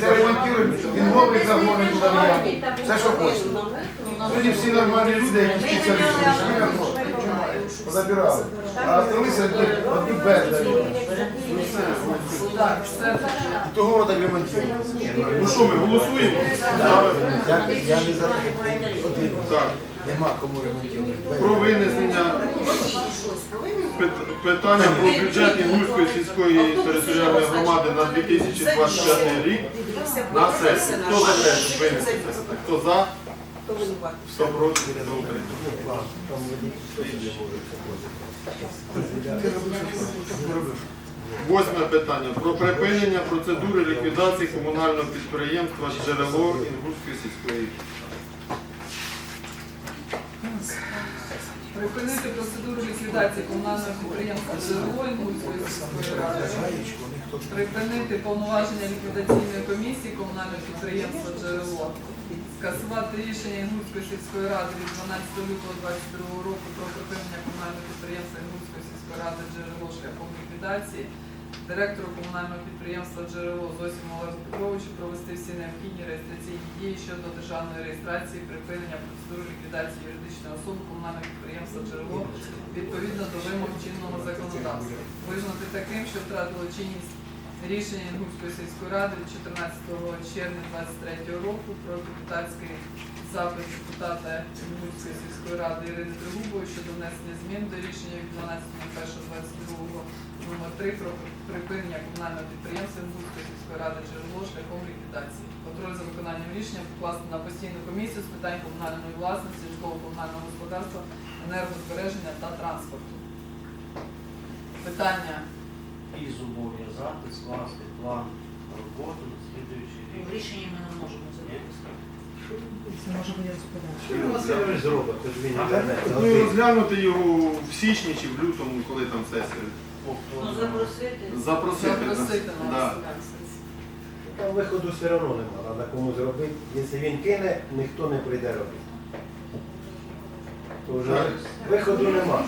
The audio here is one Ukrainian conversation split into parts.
Це ремонтуємо, він новий загони туди ніякі. Все, що хоче. Тоді всі нормальні люди, які спеціалісти, позабирали. А осталися одні, бездарі. І того так ремонтуємо. Ну що, ми голосуємо? Я, я не за один. Так. Нема кому ремонтувати. Про винесення пит- питання про бюджет Інгульської територіальної громади на 2025 рік на сесію. Хто за те, щоб винести це? Хто за? Хто проти? Хто утримався? Восьме питання про припинення процедури ліквідації комунального підприємства джерело Інгульської сільської. Припинити процедуру ліквідації комунального підприємства «Джерело» Інгульської сільської ради. Припинити повноваження ліквідаційної комісії комунального підприємства «Джерело». Скасувати рішення Інгульської сільської ради від 12 лютого 2022 року про припинення комунального підприємства Інгульської сільської ради «Джерело» шляхом ліквідації. Директору комунального підприємства «Джерело» Зосиму Олегу Петровичу провести всі необхідні реєстраційні дії щодо державної реєстрації припинення процедури ліквідації юридичної особи комунального підприємства «Джерело» відповідно до вимог чинного законодавства. Визнати таким, що втратило чинність рішення Інгульської сільської ради від 14 червня 2023 року про депутатський запит депутата Інгульської сільської ради Ірини Тригубової щодо внесення змін до рішення від 12.01.22 номер 3 про припинення комунального підприємства Інгульської сільської ради джерело шляхом ліквідації. Контроль за виконанням рішення покласти на постійну комісію з питань комунальної власності, житлово-комунального господарства, енергозбереження та транспорту. Питання і зобов'язати скласти план роботи на слідуючий рік. Рішення ми не можемо зробити. Ж він. Ну і розглянути його в січні чи в лютому, коли там сесія. Ну, запросити. Запросити. нас. Запросити нас. Да. Там виходу все одно немає, треба комусь зробити. Якщо він кине, ніхто не прийде робити. То вже виходу нема.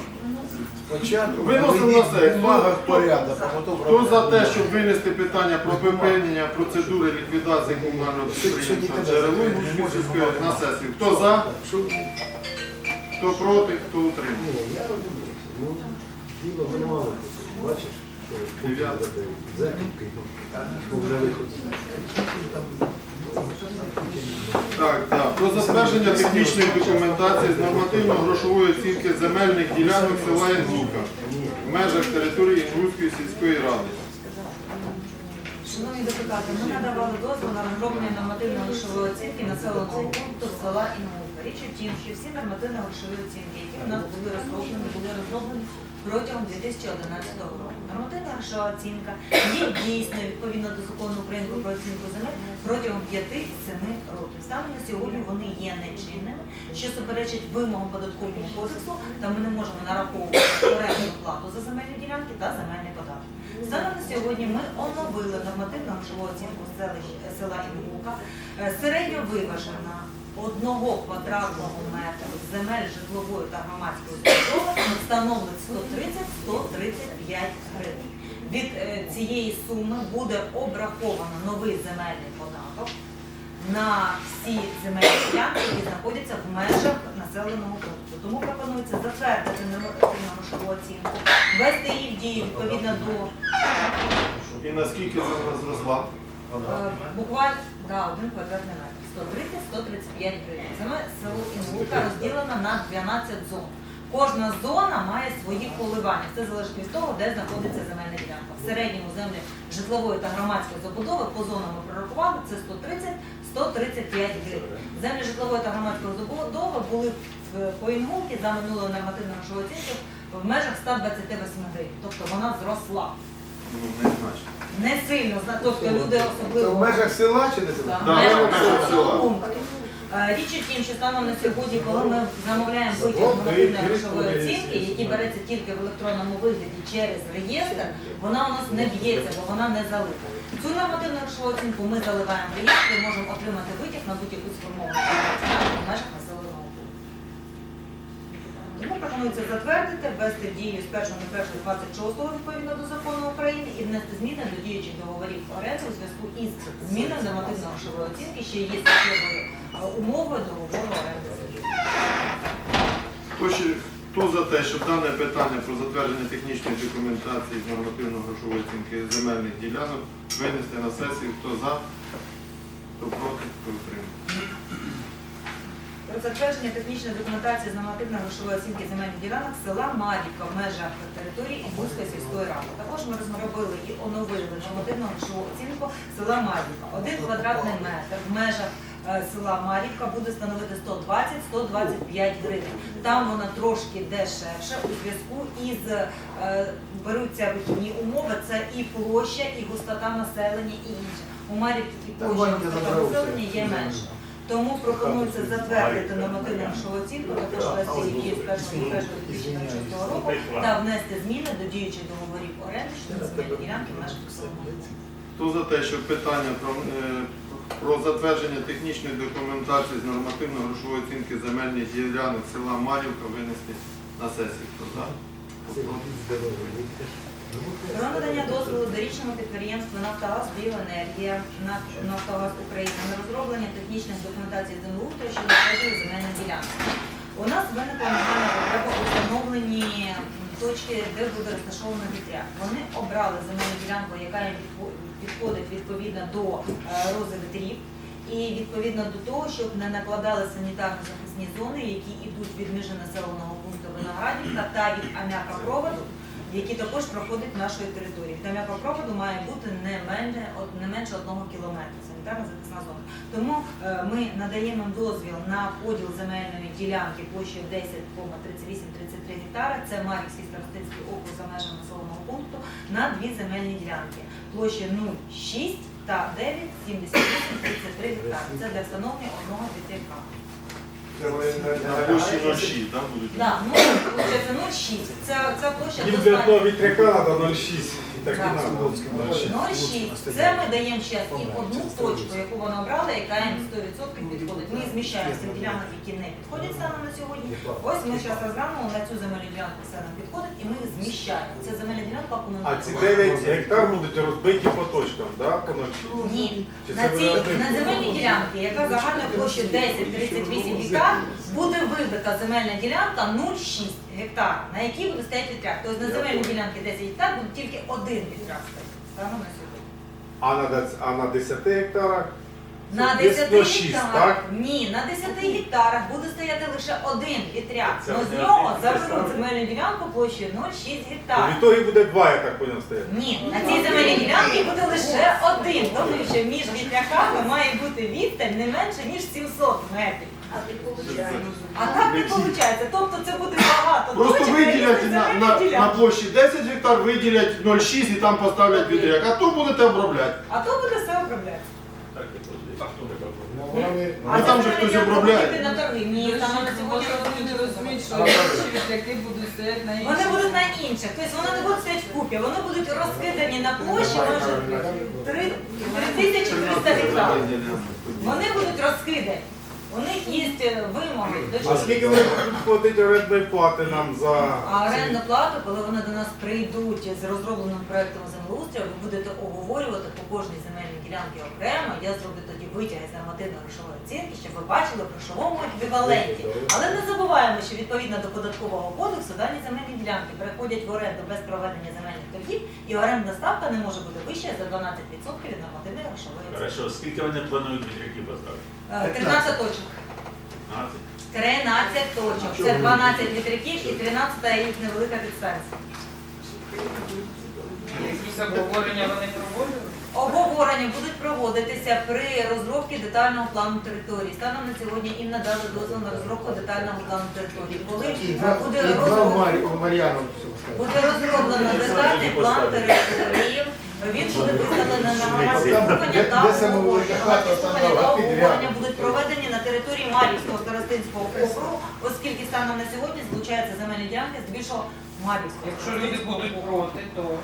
Спочатку Виносимо на наведіть сесію. в бумагах порядок, а потім Хто за те, щоб винести питання про припинення процедури ліквідації комунального підприємства джерело на сесію? Хто за? Хто проти? Хто утримався? Ні, я розумію. Ну, діло ми не мали. Бачиш, ну, вже виход. Так, так. Про затвердження технічної документації з нормативно-грошової оцінки земельних ділянок села Інгулка в межах території Інгульської сільської ради. Шановні депутати, ми надавали дозвіл на розроблення нормативно-грошової оцінки населеного пункту села Інгулка. Річ у тім, що всі нормативно-грошові оцінки, які у нас були розроблені, були розроблені протягом 2011 року. Нормативна грошова оцінка є дійсною відповідно до закону України про оцінку земель протягом 5-7 років. Саме на сьогодні вони є нечинними, що суперечить вимогам податкового кодексу, та ми не можемо нараховувати орендну плату за земельні ділянки та земельний податок. Станом на сьогодні ми оновили нормативну грошову оцінку села Інгулка. Е, Середньо виважена одного квадратного метру земель житлової та громадської забудови становить 130-135 гривень. Від е, цієї суми буде обраховано новий земельний податок на всі земельні ділянки, які знаходяться в межах населеного пункту. Тому пропонується затвердити нормативну оцінку, ввести її в дію відповідно до І наскільки вона зросла? Е, Буквально да, один квадратний метр. 130-135 гривень. Саме село Інгулка розділено на 12 зон. Кожна зона має свої коливання. Це залежить від того, де знаходиться земельна ділянка. В середньому землі житлової та громадської забудови по зонам ми прорахували це 130-135 гривень. Землі житлової та громадської забудови були по Інгулці за минулою нормативною грошовою оцінкою в межах 128 гривень. Тобто вона зросла. Ну, не. Не сильно, зна- тобто люди особливо. в межах села чи не села? Да, межах в межах населеного села. пункту. Е, Річ у тім, що станом на сьогодні, коли ми замовляємо витяг нормативної грошової оцінки, який береться тільки в електронному вигляді через реєстр, вона у нас не б'ється, бо вона не залита. Цю нормативну грошову оцінку ми заливаємо в реєстр і можемо отримати витяг на будь-яку сформовану в межах населеного Тому пропонується затвердити, ввести в дію з 1.01.26 відповідно до закону України і внести зміни до діючих договорів оренди у зв'язку із зміною нормативно-грошової оцінки, що є суттєвою е, умовою договору оренди. Хто, за те, щоб дане питання про затвердження технічної документації з нормативно-грошової оцінки земельних ділянок винести на сесію? Хто за? Хто проти? Хто утримався? Про затвердження технічної документації з нормативно-грошової оцінки земельних ділянок села Марівка в межах території Ібузької сільської ради. Також ми розробили і оновили нормативно-грошову оцінку села Марівка. Один квадратний метр в межах е, села Марівка буде становити 120-125 гривень. Там вона трошки дешевше у зв'язку із е, беруться вихідні умови. Це і площа, і густота населення, і інше. У Марівки і площа густота населення є менше. Тому пропонується затвердити нормативну грошову оцінку, також ввести її з 1.1.2026 року та внести зміни до діючих договорів оренди щодо земельної ділянки населеного. Хто за те, щоб питання про, е, про затвердження технічної документації з нормативно-грошової оцінки земельних ділянок села Марівка винести на сесію? Хто за? Про надання дозволу дорічному підприємству «Нафтогаз Біоенергія» «Наф- «Нафтогаз України» на розроблення технічних документацій землеустрою щодо поділу земельних ділянок. У нас виникла нагальна потреба у точки, де буде розташовано вітряк. Вони обрали земельну ділянку, яка підходить відповідно до е, рози вітрів. І відповідно до того, щоб не накладали санітарно захисні зони, які йдуть від межі населеного пункту Виноградівка та від аміакопроводу, які також проходять нашою територією. Та м'якопроводу має бути не менше, не менше одного кілометра, санітарна захисна зона. Тому е, ми надаємо дозвіл на поділ земельної ділянки площею 10,3833 гектара, це Марівський старостинський округ за межами населеного пункту, на дві земельні ділянки. Площа 0,6 та 9,7833 гектари. Це для встановлення одного вітряка. Площі 06, так, будуть? Да, ну, це 0,6. Це, це площа Їм для достатньо. одного вітряка треба 0,6. І так і Так. нам. 0,6. Це ми даємо зараз і одну точку, яку вона обрала, яка їм 100% підходить. Ми зміщаємо тих ділянок, які не підходять станом на сьогодні. Ось ми зараз розглянемо на цю земельну ділянку, все нам підходить, і ми зміщаємо. Це земельна ділянка А комунальна. ці 9 гектар будуть розбиті по точкам, да? по 0,6? Ні, Чи на цій ви- на земельній ділянці, яка загальна площа 10-38 гектар, буде вибита земельна ділянка 0,6 гектар, на якій буде стояти вітряк. Тобто на земельній ділянці 10 гектар буде тільки один вітряк стояти. Станом на сьогодні. А на, дес- а на 10 гектарах? На Це 10 106, гектарах, так? ні, на 10 гектарах буде стояти лише один вітряк. Це Но з не нього один заберуть земельну ділянку площею 0,6 То гектар. в ітогі буде 2, я так поняв, стояти. Ні, на цій земельній ділянці буде лише один, тому що між вітряками має бути відстань не менше, ніж 700 метрів. А так не виходить. Тобто це буде багато. Просто точок, виділять різних на, земельних на, площі 10 гектар, виділять 0,6 і там поставлять відряк. А то будете обробляти. А то буде все обробляти. Ну, там же хтось обробляє. Ні, там сьогодні вони не розуміють, що інші будуть стояти на Вони інших. будуть на інших, тобто вони не будуть стояти вкупі, вони будуть розкидані на площі, може 3300 гектарів. Вони будуть розкидані. У них є е, вимоги. до А чого. скільки вони будуть платити орендної плати нам за... А орендну плату, коли вони до нас прийдуть з розробленим проектом землеустрою, ви будете оговорювати по кожній земельній ділянці окремо. Я зроблю тоді витяги з нормативно-грошової оцінки, щоб ви бачили в грошовому еквіваленті. Але не забуваємо, що відповідно до податкового кодексу дані земельні ділянки переходять в оренду без проведення земельних торгів, і орендна ставка не може бути вища за 12% від нормативної грошової оцінки. Хорошо, скільки вони планують вітряки поставити? Е, 13 точок. 13 точок. Це 12 вітряків і 13 їх невелика підстанція. Якісь обговорення вони проводили? Обговорення будуть проводитися при розробці детального плану території. Станом на сьогодні їм надали дозвіл на розробку детального плану території. Коли е, буде розроблено, буде розроблено детальний план території, він буде виставлений на громадське слухання та обговорення. Обговорення будуть проведені на території Мар'ївського старостинського округу, оскільки станом на сьогодні злучаються земельні ділянки здебільшого Мар'ївського. Якщо люди будуть проти, то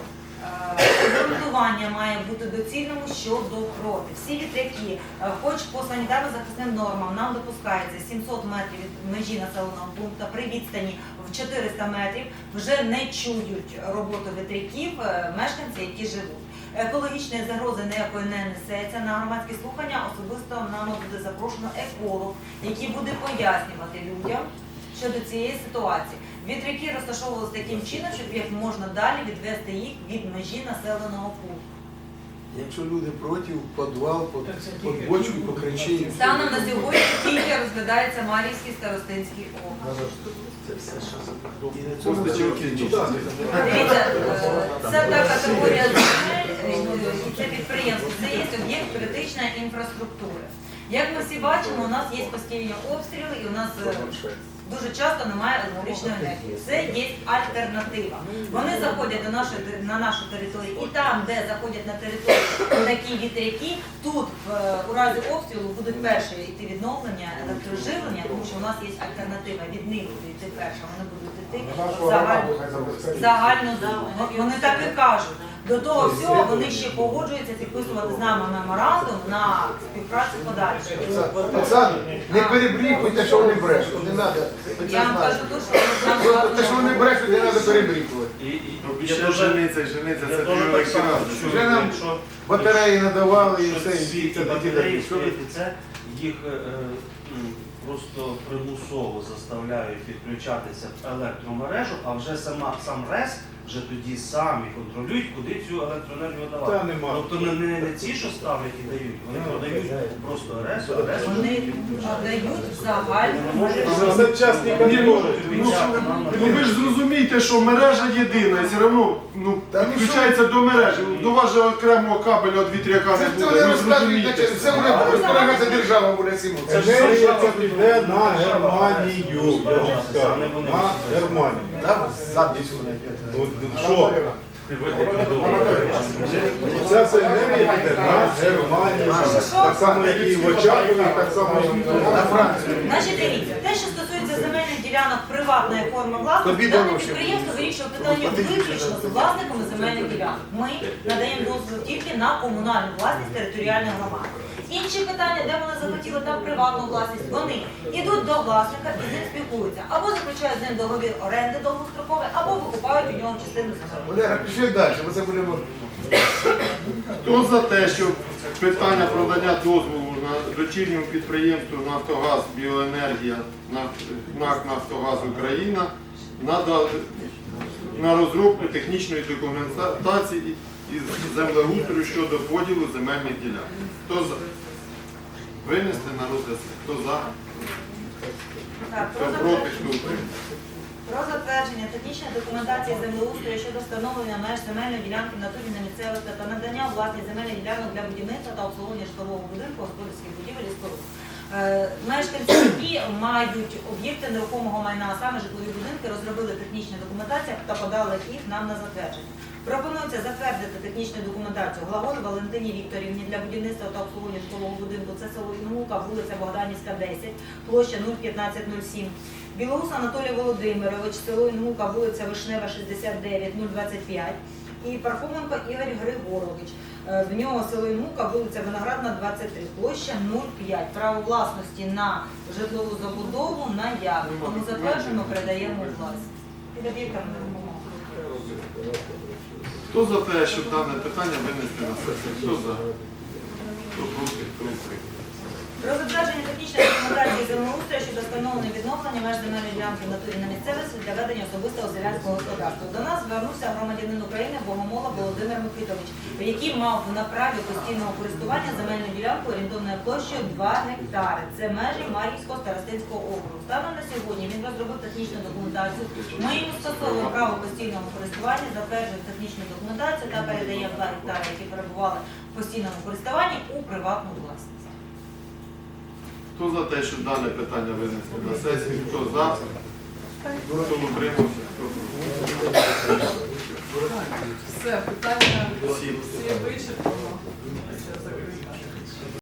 Е, Обґрунтування має бути доцільним щодо проти. Всі вітряки, е, хоч по санітарно-захисним нормам нам допускається 700 метрів від межі населеного пункту при відстані в 400 метрів, вже не чують роботу вітряків е, мешканці, які живуть. Екологічної загрози ніякої не несеться. На громадські слухання особисто нам буде запрошено еколог, який буде пояснювати людям щодо цієї ситуації. Вітряки розташовувалися таким чином, щоб як можна далі відвести їх від межі населеного пункту. Якщо люди проти, в підвал, під, під бочку, покричи. Станом на сьогодні тільки розглядається Мар'ївський старостинський округ. Просто чоловіки Дивіться, е, це та категорія земель, е, і це підприємство, це є об'єкт критичної інфраструктури. Як ми всі бачимо, у нас є постійні обстріли і у нас е, дуже часто немає електричної енергії. Це є альтернатива. Вони заходять на нашу, на нашу територію і там, де заходять на територію такі вітряки, тут в, у разі обстрілу будуть перші йти відновлення електроживлення, тому що у нас є альтернатива від них буде йти перша, вони будуть йти в загальну загальну. Вони так і кажуть. До того всього вони ще погоджуються підписувати з нами меморандум на співпрацю подальшу. Оксана, не перебріхуйте, що вони брешуть. Не треба. Я вам кажу, то, що нам Те, що вони брешуть, не треба перебріхувати. І, і, Ну, ще жениться, жениться, це дуже що Вже нам Батареї надавали і все, і ці це батареї це їх е, просто примусово заставляють відключатися в електромережу, а вже сама сам РЕС вже тоді самі контролюють, куди цю електроенергію Та давати. нема. Тобто не, не, не ці, що ставлять і дають, вони продають просто РЕС, РЕС вони дають загальну мережу. Але це частні категорії. Ну, ну ви ж зрозумієте, що мережа єдина, і все одно ну, ну підключається до мережі. До вас же окремого кабеля від вітряка Це не хто буде. не Ви зрозумієте. все буде розпоряджатися держава буде всім. Це ж це піде на Германію. я вам скажу. На Германію. Задність вони. Ну, що? Ця вся енергія піде на Германію. Так само, як і в Очакові, так само і На Францію. Значить, дивіться, те, що ділянок приватної форми власності, дане підприємство вирішує питання виключно з власниками земельних ділянок. Ми надаємо дозвіл тільки на комунальну власність територіальної громади. Інші питання, де вони захотіли там приватну власність, вони йдуть до власника і з ним спілкуються. Або заключають з ним договір оренди довгостроковий, або викупають у нього частину земель. Олега, пішли далі, бо це будемо. Хто за те, що питання про надання дозволу дочірньому підприємству Нафтогаз Біоенергія НАК Нафтогаз Україна на розробку технічної документації із землеустрою щодо поділу земельних ділянок. Хто за? Винести на розгляд. Хто за? Хто проти? Хто утримався? Про затвердження технічної документації землеустрою щодо встановлення меж земельної ділянки в натурі на місцевості та надання власних земельних ділянок для будівництва та обслуговування житлового будинку, господарських будівель і споруд. Е, Мешканці, які мають об'єкти нерухомого майна, а саме житлові будинки, розробили технічну документацію та подали їх нам на затвердження. Пропонується затвердити технічну документацію Глаголь Валентині Вікторівні для будівництва та обслуговування житлового будинку. Це село Інука, вулиця Богданівська, 10, площа 01507. Білоус Анатолій Володимирович, село Інука, вулиця Вишнева, 69, 025. І Пархоменко Ігор Григорович. Е, В нього село Інука, вулиця Виноградна, 23, площа 0,5. Право власності на житлову забудову на як. Тому затверджуємо, передаємо власність. Хто за те, щоб дане питання винести на сесію? Хто за? Хто проти? Хто? Про затвердження технічної документації землеустрою щодо встановлення відновлення меж земельної ділянки в натурі на місцевості для ведення особистого селянського господарства. До нас звернувся громадянин України Богомола Володимир Микитович, який мав на праві постійного користування земельною ділянкою орієнтовною площею 2 гектари. Це межі Мар'ївського старостинського округу. Станом на сьогодні він розробив технічну документацію. Ми йому скасовуємо право постійного користування, затверджуємо технічну документацію та передаємо 2 гектари, які перебували в постійному користуванні у приватну власність. Хто за те, щоб дане питання винесли на сесію? Хто за? Хто утримався? Хто? Все, питання Всі. вичерпано.